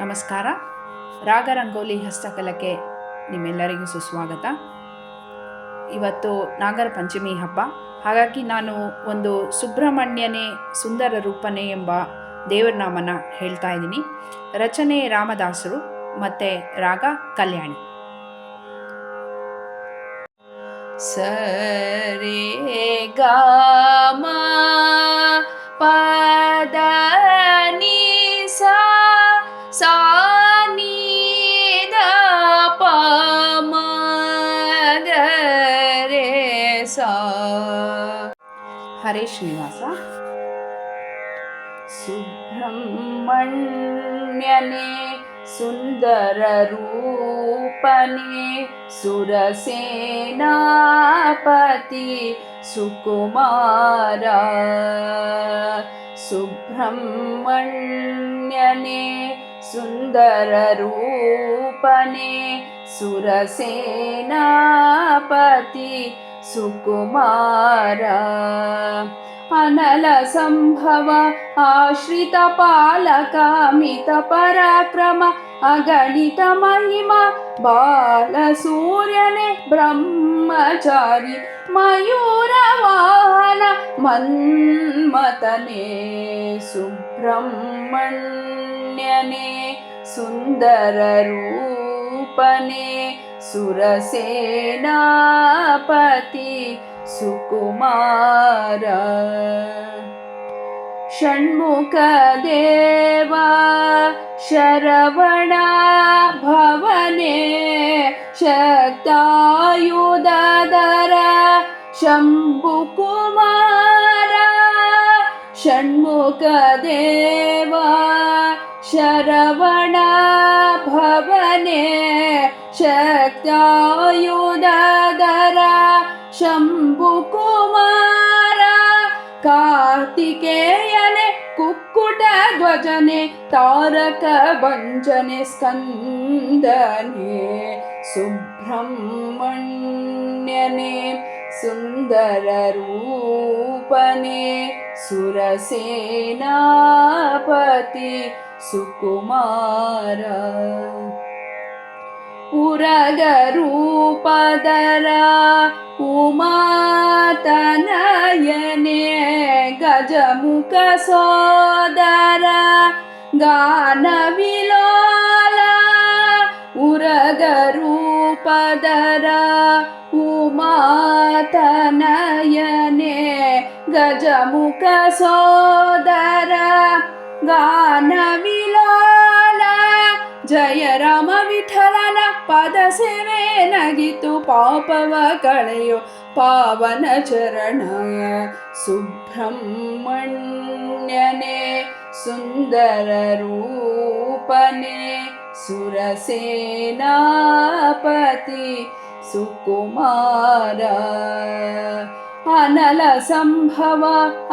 ನಮಸ್ಕಾರ. ರಾಗ ರಂಗೋಲಿ ಹಸ್ತಕಲಕ್ಕೆ ನಿಮ್ಮೆಲ್ಲರಿಗೂ ಸುಸ್ವಾಗತ. ಇವತ್ತು ನಾಗರ ಪಂಚಮಿ ಹಬ್ಬ. ಹಾಗಾಗಿ ನಾನು ಒಂದು ಸುಬ್ರಹ್ಮಣ್ಯನೇ ಸುಂದರ ರೂಪನೇ ಎಂಬ ದೇವರ ನಾಮನ ಹೇಳ್ತಾ ಇದ್ದೀನಿ. ರಚನೆ ರಾಮದಾಸರು, ಮತ್ತು ರಾಗ ಕಲ್ಯಾಣಿ. ಸರಿ ಗಾಮ ಪದ ಹರೇ ಶ್ರೀನಿವಾಸ. ಸುಬ್ರಹ್ಮಣ್ಯನೇ ಸುಂದರ ರೂಪನೇ ಸುರಸೇನಾಪತಿ ಸುಕುಮಾರ. ಸುಬ್ರಹ್ಮಣ್ಯನೆ ಸುಂದರ ರೂಪನೇ ಸುರಸೇನಾಪತಿ सुकुमार। अनलसम्भव आश्रित पालकम बालसूर्यने ब्रह्मचारि मयूरवाहन मन्मतने सुब्रह्मण्यने सुन्दररूप सुरसेनापति सुकुमार। षण्मुखदेवा शरवणा भवने शक्तायुधरा शम्भुकुमार। षण्मुखदेवा शरवणा भवने शक्तायुधरा शम्भुकुमार कार्तिकेयने कुक्कुटध्वजने तारकभञ्जने स्कन्दने सुब्रह्मण्यने सुन्दररूपने सुरसेनापति सुकुमार। ರೂಪದರ ಉಮಾತನಯನೆ ಗಜಮುಖ ಸೋದರ ಗಾನ ವಿಲೋಲ ಉರಗ ರೂಪದರ ಉಮಾತನಯನೆ ಗಜಮುಖ ಸೋದರ ಗಾನ ವಿಲೋಲ ಜಯ ರಾಮ ವಿಠಲನ ಪದ ಸೇವೆ ನಗಿತು ಪಾಪವ ಕಳೆಯೋ ಪಾವನ ಚರಣ. ಸುಬ್ರಹ್ಮಣ್ಯನೇ ಸುಂದರ ರೂಪನೆ ಸುರಸೇನಾಪತಿ ಸುಕುಮಾರ. अनलसम्भव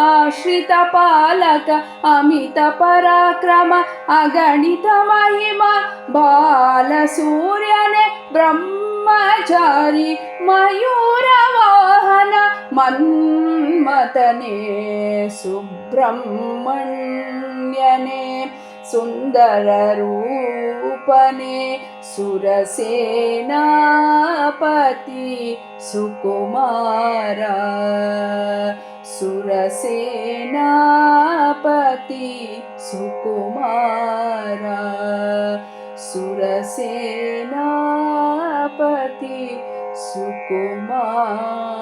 आश्रितपालक अमितपराक्रम अगणितमहिमा बालसूर्यने ब्रह्मचारी मयूरवाहन मन्मतने सुब्रह्मण्यने। सुन्दररूपने सुरसेनापति सुकुमार सुरसेनापति सुकुमार सुरसेनापति सुकुमार